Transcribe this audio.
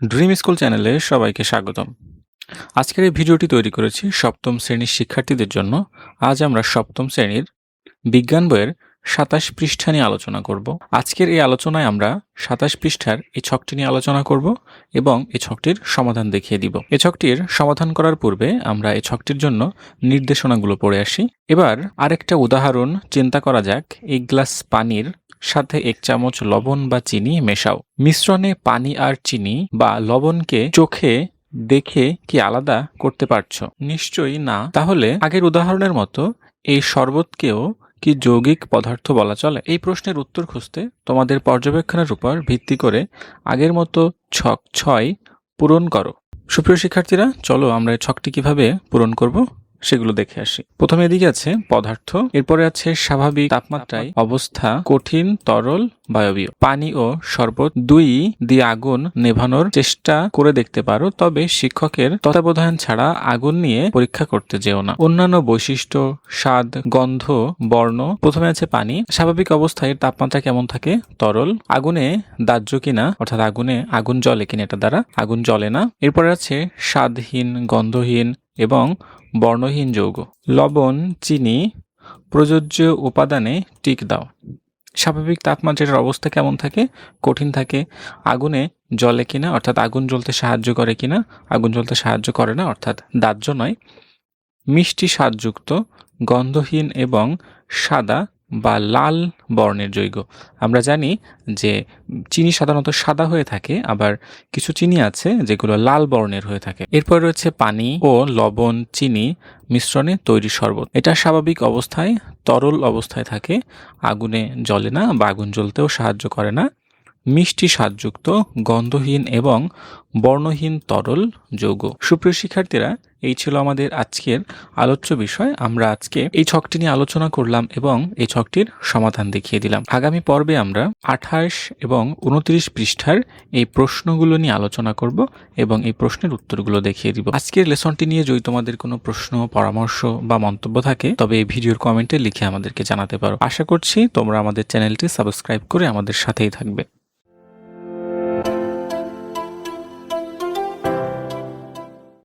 Dream school চ্যানেলে সবাইকে স্বাগতম। আজকের এই ভিডিওটি তৈরি করেছি সপ্তম শ্রেণির শিক্ষার্থীদের জন্য। আজ আমরা সপ্তম শ্রেণির বিজ্ঞান বইয়ের সাতাশ পৃষ্ঠা নিয়ে আলোচনা করব। আজকের এই আলোচনায় আমরা সাতাশ পৃষ্ঠার এই ছকটি নিয়ে আলোচনা করব এবং এই ছকটির সমাধান দেখিয়ে দিব। এই ছকটির সমাধান করার পূর্বে আমরা এই ছকটির জন্য নির্দেশনাগুলো পড়ে আসি। এবার আরেকটা উদাহরণ চিন্তা করা যাক। এক গ্লাস পানির সাথে এক চামচ লবণ বা চিনি মেশাও। মিশ্রণে পানি আর চিনি বা লবণকে চোখে দেখে কি আলাদা করতে পারছ? নিশ্চয়ই না। তাহলে আগের উদাহরণের মতো এই শরবতকেও কি যৌগিক পদার্থ বলা চলে? এই প্রশ্নের উত্তর খুঁজতে তোমাদের পর্যবেক্ষণের উপর ভিত্তি করে আগের মতো ছক ছয় পূরণ করো। সুপ্রিয় শিক্ষার্থীরা, চলো আমরা ছকটি কীভাবে পূরণ করব? সেগুলো দেখে আসি। প্রথমে এদিকে আছে পদার্থ, এরপরে আছে স্বাভাবিক তাপমাত্রায় অবস্থা, কঠিন, তরল, বায়বীয়। পানি ও শরবত দুই দিয়ে আগুন নেভানোর চেষ্টা করে দেখতে পারো, তবে শিক্ষকের তত্ত্বাবধান ছাড়া আগুন নিয়ে পরীক্ষা করতে যেও না। অন্যান্য বৈশিষ্ট্য, স্বাদ, গন্ধ, বর্ণ, প্রথমে আছে পানি। স্বাভাবিক অবস্থায় তাপমাত্রা কেমন থাকে? তরল। আগুনে দাহ্য কিনা? অর্থাৎ আগুনে আগুন জ্বলে কিনা এটা দ্বারা? আগুন জ্বলে না। এরপরে আছে স্বাদহীন, গন্ধহীন এবং বর্ণহীন যৌগ। লবণ, চিনি, প্রযোজ্য উপাদানে টিক দাও। স্বাভাবিক তাপমাত্রার অবস্থা কেমন থাকে? কঠিন থাকে। আগুনে জলে কিনা, অর্থাৎ আগুন জ্বলতে সাহায্য করে কিনা, আগুন জ্বলতে সাহায্য করে না, অর্থাৎ দাহ্য নয়। মিষ্টি স্বাদযুক্ত, গন্ধহীন এবং সাদা বা লাল বর্ণের যৌগ আমরা জানি যে চিনি সাধারণত সাদা হয়ে থাকে, আবার কিছু চিনি আছে যেগুলো লাল বর্ণের হয়ে থাকে। এরপর রয়েছে পানি ও লবণ চিনি মিশ্রণে তৈরি শরবত। এটা স্বাভাবিক অবস্থায়, তরল অবস্থায় থাকে, আগুনে জ্বলে না বা আগুন জ্বলতেও সাহায্য করে না। মিষ্টি স্বাদযুক্ত, গন্ধহীন এবং বর্ণহীন তরল যৌগ। সুপ্রিয় শিক্ষার্থীরা, এই ছিল আমাদের আজকের আলোচ্য বিষয়। আমরা আজকে এই ছকটি নিয়ে আলোচনা করলাম এবং এই ছকটির সমাধান দেখিয়ে দিলাম। আগামী পর্বে আমরা আঠাশ এবং উনত্রিশ পৃষ্ঠার এই প্রশ্নগুলো নিয়ে আলোচনা করব এবং এই প্রশ্নের উত্তরগুলো দেখিয়ে দিব। আজকের লেসনটি নিয়ে যদি তোমাদের কোনো প্রশ্ন, পরামর্শ বা মন্তব্য থাকে, তবে এই ভিডিওর কমেন্টে লিখে আমাদেরকে জানাতে পারো। আশা করছি তোমরা আমাদের চ্যানেলটি সাবস্ক্রাইব করে আমাদের সাথেই থাকবে।